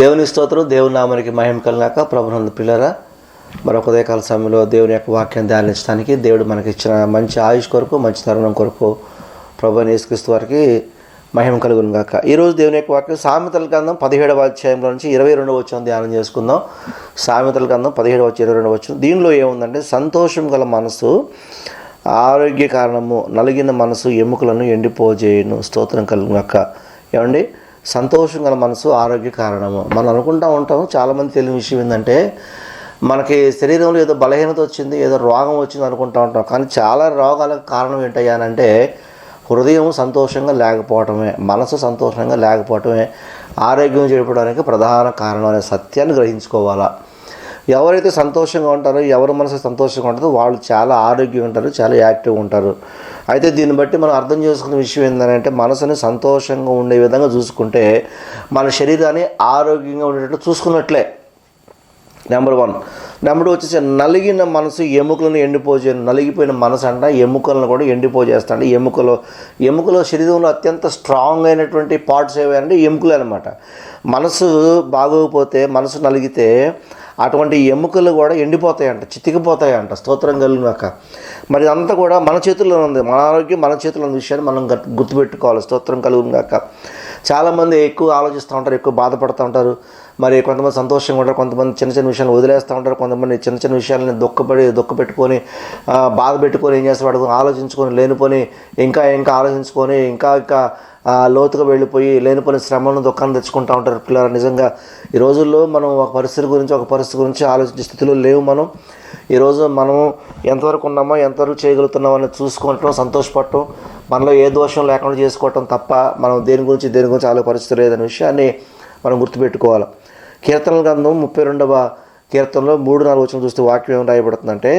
దేవుని స్తోత్రం దేవుని నామానికి మహిమ కలిగాక ప్రభునందు పిల్లరా మరొక ఉదయకాల సమయంలో దేవుని యొక్క వాక్యాన్ని ధ్యానించడానికి దేవుడు మనకి ఇచ్చిన మంచి ఆయుష్ కొరకు మంచి తరుణం కొరకు ప్రభు యేసుక్రీస్తు వారికి మహిమ కలుగును గాక. ఈరోజు దేవుని యొక్క వాక్యం సామెతల గ్రంథం పదిహేడవ అధ్యాయంలో నుంచి ఇరవై రెండవ వచ్చిన ధ్యానం చేసుకుందాం. సామెతల గ్రంథం పదిహేడవ వచ్చి ఇరవై రెండవ వచ్చిన దీనిలో ఏముందంటే సంతోషం గల మనసు ఆరోగ్య కారణము నలిగిన మనసు ఎముకలను ఎండిపోజేయను. స్తోత్రం కలుగునక్క ఏమండి? సంతోషం గల మనసు ఆరోగ్య కారణము. మనం అనుకుంటా ఉంటాం చాలామంది తెలియని విషయం ఏంటంటే మనకి శరీరంలో ఏదో బలహీనత వచ్చింది ఏదో రోగం వచ్చింది అనుకుంటూ ఉంటాం. కానీ చాలా రోగాలకు కారణం ఏంటయ్యానంటే హృదయం సంతోషంగా లేకపోవటమే మనసు సంతోషంగా లేకపోవటమే ఆరోగ్యం చెడిపోవడానికి ప్రధాన కారణం అనే సత్యాన్ని గ్రహించుకోవాలా. ఎవరైతే సంతోషంగా ఉంటారో ఎవరి మనసు సంతోషంగా ఉంటుందో వాళ్ళు చాలా ఆరోగ్యంగా ఉంటారు చాలా యాక్టివ్గా ఉంటారు. అయితే దీన్ని బట్టి మనం అర్థం చేసుకున్న విషయం ఏంటంటే మనసుని సంతోషంగా ఉండే విధంగా చూసుకుంటే మన శరీరాన్ని ఆరోగ్యంగా ఉండేటట్టు చూసుకున్నట్లే. నెంబర్ వన్ నెంబర్ వచ్చేసి నలిగిన మనసు ఎముకలను ఎండిపోజే నలిగిపోయిన మనసు అంట ఎముకలను కూడా ఎండిపోజేస్తాడు ఎముకలు ఎముకలు శరీరంలో అత్యంత స్ట్రాంగ్ అయినటువంటి పార్ట్స్ ఏవంటే ఎముకలు అనమాట మనసు బాగోకపోతే మనసు నలిగితే అటువంటి ఎముకలు కూడా ఎండిపోతాయంట చితికిపోతాయంట. స్తోత్రం కలిగినాక. మరి అంతా కూడా మన చేతుల్లో ఉంది. మన ఆరోగ్యం మన చేతుల్లో ఉన్న విషయాన్ని మనం గుర్తుపెట్టుకోవాలి. స్తోత్రం కలుగునాక. చాలామంది ఎక్కువ ఆలోచిస్తూ ఉంటారు ఎక్కువ బాధపడుతూ ఉంటారు. మరి కొంతమంది సంతోషంగా ఉంటారు కొంతమంది చిన్న చిన్న విషయాలు వదిలేస్తూ ఉంటారు. కొంతమంది చిన్న చిన్న విషయాలని దుఃఖపడి దుఃఖ పెట్టుకొని బాధ పెట్టుకొని ఏం చేస్తాడు ఆలోచించుకొని లేనిపోని ఇంకా ఇంకా ఆలోచించుకొని ఇంకా ఇంకా లోతుగా వెళ్ళిపోయి లేనిపోని శ్రమను దుఃఖాన్ని తెచ్చుకుంటూ ఉంటారు పిల్లలు. నిజంగా ఈ రోజుల్లో మనం ఒక పరిస్థితి గురించి ఒక పరిస్థితి గురించి ఆలోచించే స్థితిలో లేవు మనం. ఈరోజు మనం ఎంతవరకు ఉన్నామో ఎంతవరకు చేయగలుగుతున్నామో అనేది చూసుకోవటం సంతోషపడటం మనలో ఏ దోషం లేకుండా చేసుకోవటం తప్ప మనం దేని గురించి దేని గురించి ఆలో పరిస్థితి లేదనే విషయాన్ని మనం గుర్తుపెట్టుకోవాలి. కీర్తనల గ్రంథం ముప్పై రెండవ కీర్తనలో మూడు నాలుగు వచ్చిన చూస్తే వాక్యం ఏం రాయబడుతుందంటే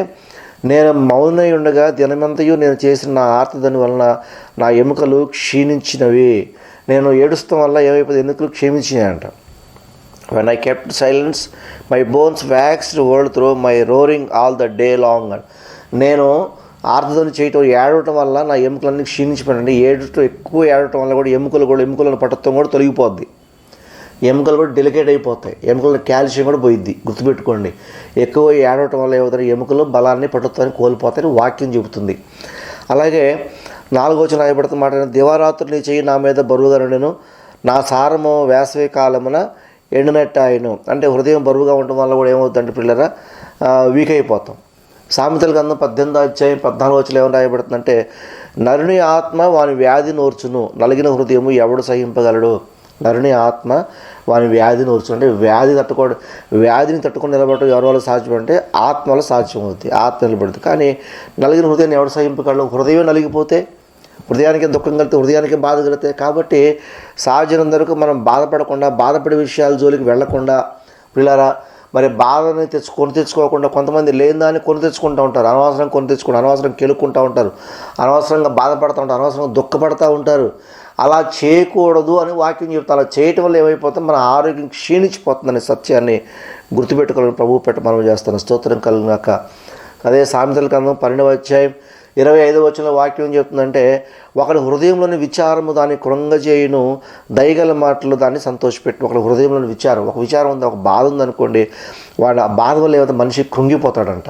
నేను మౌనై ఉండగా దినమంతయు నేను చేసిన నా ఆర్తదని వలన నా ఎముకలు క్షీణించినవి. నేను ఏడుస్తాం వల్ల ఏమైపోతే ఎముకలు క్షీణించినాయంట. When I kept silence my bones waxed world through my roaring all the day long నేను ఆర్ధధ్వని చేయటం ఏడవటం వల్ల నా ఎముకలన్నీ క్షీణించిపోయినండి ఏడటం ఎక్కువ ఏడటం వల్ల కూడా ఎముకలు కూడా ఎముకలను పట్టడం కూడా తొలగిపోద్ది. ఎముకలు కూడా డెలికేట్ అయిపోతాయి. ఎముకల కాల్షియం కూడా పోయిద్ది. గుర్తుపెట్టుకోండి. ఎక్కువ ఏడవటం వల్ల ఏమవుతారు ఎముకలు బలాన్ని పట్టుతాయని కోల్పోతాయని వాక్యం చెబుతుంది. అలాగే నాలుగో వచ్చిన రాయబడుతున్న మాట దివారాత్రులు నీ నా మీద బరువుగా నేను నా సారము వేసవి కాలమున ఎండినట్టు అంటే హృదయం బరువుగా ఉండటం వల్ల కూడా ఏమవుతుందంటే పిల్లరా? వీక్ అయిపోతాం. సామెతల గ్రంథం పద్దెనిమిది అధ్యాయం పద్నాలుగు వచ్చిన ఏమైనా రాయబడుతుందంటే నరుని ఆత్మ వాని వ్యాధి నోర్చును. నలిగిన హృదయము ఎవడు సహింపగలడు? నరుని ఆత్మ వాని వ్యాధిని నోర్చు వ్యాధి తట్టుకోవడం వ్యాధిని తట్టుకొని నిలబడటం ఎవరి వల్ల సాధ్యం అంటే ఆత్మ వల్ల సాధ్యం అవుతుంది ఆత్మ నిలబడుతుంది. కానీ నలిగిన హృదయాన్ని ఎవడు సహింపగలడు హృదయం నలిగిపోతే హృదయానికి దుఃఖం కలిగితే హృదయానికి బాధ కలిగితే కాబట్టి సహజనందరకు మనం బాధపడకుండా బాధపడే విషయాల జోలికి వెళ్ళకుండా పిల్లరా మరి బాధని తెచ్చుకొని తెచ్చుకోకుండా కొంతమంది లేని దాన్ని కొని తెచ్చుకుంటూ ఉంటారు. అనవసరం కొని తెచ్చుకుంటారు అనవసరం కెలుక్కుంటూ ఉంటారు. అనవసరంగా బాధపడుతూ ఉంటారు అనవసరంగా దుఃఖపడుతూ ఉంటారు. అలా చేయకూడదు అని వాక్యం చెప్తారు అలా చేయటం వల్ల ఏమైపోతుంది? మన ఆరోగ్యం క్షీణించిపోతుందనే సత్యాన్ని గుర్తుపెట్టుకోవాలని ప్రభు పెట్ట మనం చేస్తాను స్తోత్రం కలిగినాక అదే సామెతల కందం పన్నెండవ అధ్యాయం ఇరవై ఐదవ వచ్చిన వాక్యం చెప్తుందంటే ఒకడు హృదయంలోని విచారము దాన్ని కృంగజేయును దయగల మాటలు దాన్ని సంతోషపెట్టు. ఒకడు హృదయంలోని విచారం ఒక విచారం ఉంది ఒక బాధ ఉందనుకోండి వాడు ఆ బాధ వల్ల ఏమైతే మనిషి కృంగిపోతాడంట.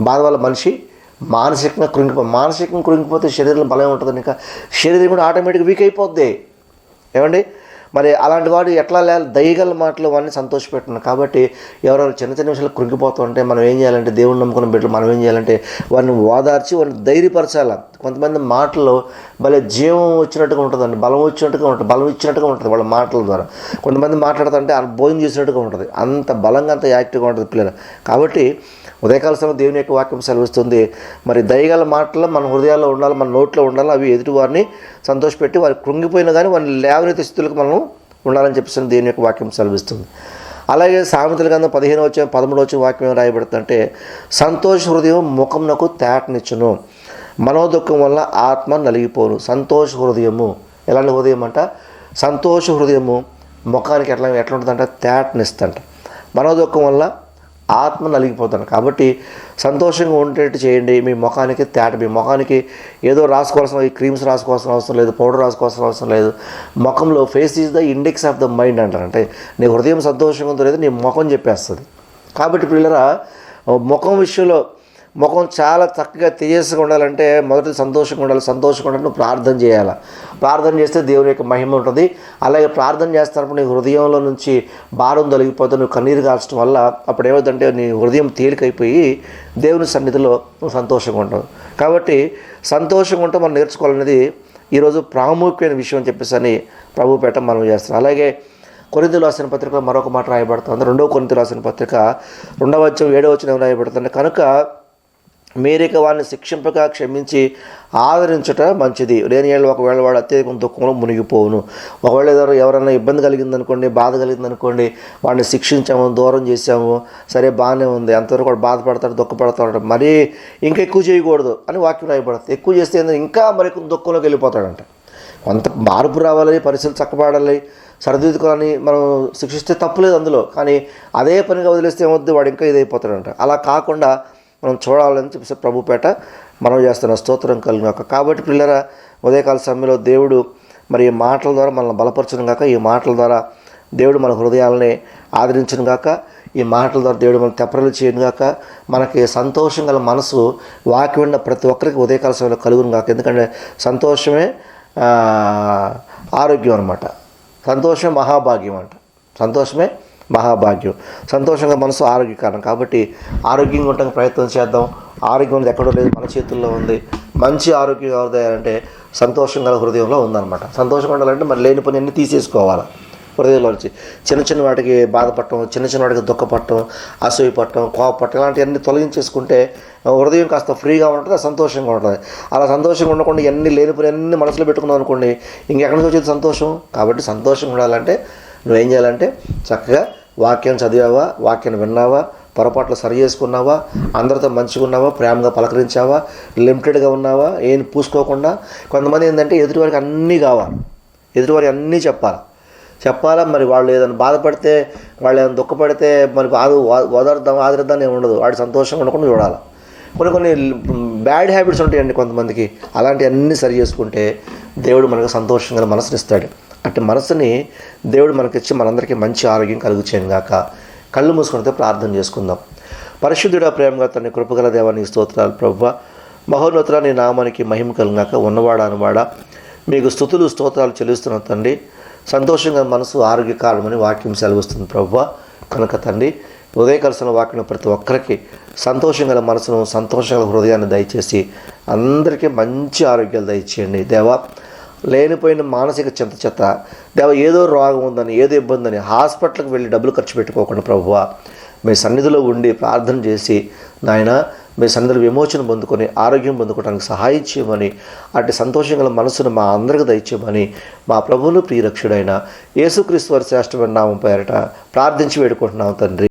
బాధ వల్ల మనిషి మానసికంగా కృంగిపో మానసికంగా కృంగిపోతే శరీరం బలం ఉంటుంది ఇంకా శరీరం కూడా ఆటోమేటిక్ వీక్ అయిపోద్ది. ఏమండి? మరి అలాంటి వాడు ఎట్లా లే దయగల మాటలు వాడిని సంతోషపెట్టున్నాడు కాబట్టి ఎవరైనా చిన్న చిన్న విషయాలు కృంగిపోతూ ఉంటే మనం ఏం చేయాలంటే దేవుని నమ్ముకున్న బిడ్డలు మనం ఏం చేయాలంటే వారిని ఓదార్చి వారిని ధైర్యపరచాల. కొంతమంది మాటల్లో భలే జీవం వచ్చినట్టుగా ఉంటుందండి. బలం వచ్చినట్టుగా ఉంటుంది. బలం ఇచ్చినట్టుగా ఉంటుంది వాళ్ళ మాటల ద్వారా. కొంతమంది మాట్లాడుతుంటే ఆ భోజనం చేసినట్టుగా ఉంటుంది. అంత బలంగా అంత యాక్టివ్గా ఉంటుంది పిల్లలు. కాబట్టి ఉదయకాల సమయం దేవుని యొక్క వాక్యం సెలవిస్తుంది. మరి దయగల మాటలు మన హృదయాల్లో ఉండాలి మన నోట్లో ఉండాలి అవి ఎదుటి వారిని సంతోషపెట్టి వారి కృంగిపోయినా కానీ వారిని లేవనెత్తే స్థితులకు మనం ఉండాలని చెప్పేసి దేవుని యొక్క వాక్యం సెలవిస్తుంది. అలాగే సామెతల గ్రంథం పదిహేను వచ్చే పదమూడు వచ్చే వాక్యం ఏం రాయబడుతుందంటే సంతోష హృదయం ముఖంనకు తేటనిచ్చును. మనోదుఖం వల్ల ఆత్మ నలిగిపోను. సంతోష హృదయము ఎలాంటి హృదయం అంట? సంతోష హృదయము ముఖానికి ఎట్లా ఎట్లా ఉంటుందంట? తేటనిస్తంట మనోదుఖం వల్ల ఆత్మ నలిగిపోతాను. కాబట్టి సంతోషంగా ఉండేట్టు చేయండి. మీ ముఖానికి తేట మీ ముఖానికి ఏదో రాసుకోవాల్సిన ఈ క్రీమ్స్ రాసుకోవాల్సిన అవసరం లేదు పౌడర్ రాసుకోవాల్సిన అవసరం లేదు. ముఖంలో face is the index of the mind అంటారు. అంటే నీ హృదయం సంతోషంగా ఉందో లేదో నీ ముఖం చెప్పేస్తుంది. కాబట్టి పిల్లరా ముఖం విషయంలో ముఖం చాలా చక్కగా తేజస్సుగా ఉండాలంటే మొదటి సంతోషంగా ఉండాలి సంతోషంగా ఉండాలి నువ్వు ప్రార్థన చేయాలి. ప్రార్థన చేస్తే దేవుని యొక్క మహిమ ఉంటుంది. అలాగే ప్రార్థన చేస్తున్నప్పుడు నీ హృదయంలో నుంచి భారం తొలగిపోతే నువ్వు కన్నీరు కాల్చడం వల్ల అప్పుడు ఏమవుతుందంటే నీ హృదయం తేలికైపోయి దేవుని సన్నిధిలో నువ్వు సంతోషంగా ఉంటావు. కాబట్టి సంతోషంగా ఉంటే మనం నేర్చుకోవాలనేది ఈరోజు ప్రాముఖ్యమైన విషయం అని చెప్పేసి అని ప్రభు పేట మనం చేస్తున్నాం. అలాగే కొరింతలు రాసిన పత్రికలో మరొక మాట రాయబడుతుంది. రెండవ కొరింతలు రాసిన పత్రిక రెండవ వచ్చం ఏడవ వచ్చిన రాయబడుతుంది. కనుక మీరిక వారిని శిక్షింపక క్షమించి ఆదరించుట మంచిది. లేని ఏళ్ళు ఒకవేళ వాడు అత్యధిక దుఃఖంలో మునిగిపోవును. ఒకవేళ ఎవరు ఎవరైనా ఇబ్బంది కలిగిందనుకోండి బాధ కలిగిందనుకోండి వాడిని శిక్షించాము దూరం చేసాము సరే బాగానే ఉంది అంతవరకు వాడు బాధపడతాడు దుఃఖపడతాడు మరీ ఇంకా ఎక్కువ చేయకూడదు అని వాక్యం రాయబడుతుంది. ఎక్కువ చేస్తే ఇంకా మరి దుఃఖంలోకి వెళ్ళిపోతాడంట. కొంత మార్పు రావాలి పరిస్థితులు చక్కబడాలి సరిదిద్దుకోవాలని మనం శిక్షిస్తే తప్పులేదు అందులో. కానీ అదే పనిగా వదిలేస్తే ఏమొద్దు వాడు ఇంకా ఇదైపోతాడంట. అలా కాకుండా మనం చూడాలని చెప్పేసి ప్రభుపేట మనం చేస్తున్న స్తోత్రం కలిగిన కాబట్టి పిల్లల ఉదయకాల సమయంలో దేవుడు మరి ఈ మాటల ద్వారా మనల్ని బలపరచడం కాక ఈ మాటల ద్వారా దేవుడు మన హృదయాలని ఆదరించను గాక ఈ మాటల ద్వారా దేవుడు మనం తెప్పరలు చేయను గాక మనకి సంతోషం గల మనసు వాకి ఉన్న ప్రతి ఒక్కరికి ఉదయకాల సమయంలో కలుగును కాక ఎందుకంటే సంతోషమే ఆరోగ్యం అనమాట సంతోషం మహాభాగ్యం అంట. సంతోషమే మహాభాగ్యం. సంతోషంగా మనసు ఆరోగ్యకరం కాబట్టి ఆరోగ్యంగా ఉండడానికి ప్రయత్నం చేద్దాం. ఆరోగ్యం అనేది ఎక్కడో లేదు మన చేతుల్లో ఉంది. మంచి ఆరోగ్యం ఎవరిదంటే సంతోషం గల హృదయంలో ఉందన్నమాట. సంతోషంగా ఉండాలంటే మరి లేని పని అన్నీ తీసేసుకోవాలి? హృదయంలో నుంచి చిన్న చిన్న వాటికి బాధపడటం చిన్న చిన్న వాటికి దుఃఖపడటం అసూయ పట్టడం కోపపట్టడం ఇలాంటివన్నీ తొలగించేసుకుంటే హృదయం కాస్త ఫ్రీగా ఉంటుంది సంతోషంగా ఉంటుంది. అలా సంతోషంగా ఉండకుండా ఎన్ని లేనిపోయి అన్ని మనసులో పెట్టుకున్నాం అనుకోండి ఇంకెక్కడికి వచ్చేది సంతోషం? కాబట్టి సంతోషంగా ఉండాలంటే నువ్వేం చేయాలంటే చక్కగా వాక్యం చదివావా వాక్యాన్ని విన్నావా పొరపాట్లు సరి చేసుకున్నావా అందరితో మంచిగా ఉన్నావా ప్రేమగా పలకరించావా లిమిటెడ్గా ఉన్నావా ఏం పూసుకోకుండా. కొంతమంది ఏంటంటే ఎదుటివారికి అన్నీ కావాలి. ఎదుటివారికి అన్నీ చెప్పాలి. చెప్పాలా? మరి వాళ్ళు ఏదైనా బాధపడితే వాళ్ళు ఏదైనా దుఃఖపడితే మరి బాధ ఓదార్దాం ఆదరిద్దాం ఏమి ఉండదు. వాడి సంతోషంగా ఉండకుండా చూడాలి. కొన్ని కొన్ని బ్యాడ్ హ్యాబిట్స్ ఉంటాయండి కొంతమందికి. అలాంటివన్నీ సరి చేసుకుంటే దేవుడు మనకు సంతోషంగా మనసునిస్తాడు అటు మనసుని దేవుడు మనకిచ్చి మనందరికీ మంచి ఆరోగ్యం కలుగు గాక. కళ్ళు మూసుకుంటే ప్రార్థన చేసుకుందాం. పరిశుద్ధుడ ప్రేమగా తన కృపగల దేవానికి స్తోత్రాలు ప్రభు మహోన్నతుల నీ నామానికి మహిమ కలుగాక ఉన్నవాడా అనవాడ. మీకు స్థుతులు స్తోత్రాలు చెల్లిస్తున్న తండ్రి. సంతోషంగా మనసు ఆరోగ్యకారమని వాక్యం సెలవుస్తుంది ప్రభు కనుక తండ్రి ఉదయకలసిన వాక్యం ప్రతి ఒక్కరికి సంతోషంగా మనసును సంతోషంగా హృదయాన్ని దయచేసి అందరికీ మంచి ఆరోగ్యాలు దయచేయండి. దేవా లేనిపోయిన మానసిక చింత చెత్త దేవ ఏదో రోగం ఉందని ఏదో ఇబ్బంది అని హాస్పిటల్కి వెళ్ళి డబ్బులు ఖర్చు పెట్టుకోకుండా ప్రభువా మీ సన్నిధిలో ఉండి ప్రార్థన చేసి నాయన మీ సన్నిధిలో విమోచన పొందుకొని ఆరోగ్యం పొందుకోవడానికి సహాయం చేయమని అటు సంతోషంగా మనసును మా అందరికి దయచేయమని మా ప్రభువును ప్రియరక్షుడైన యేసుక్రీస్తు వారి శ్రేష్టమైన నామం పేరట ప్రార్థించి వేడుకుంటున్నాం తండ్రి.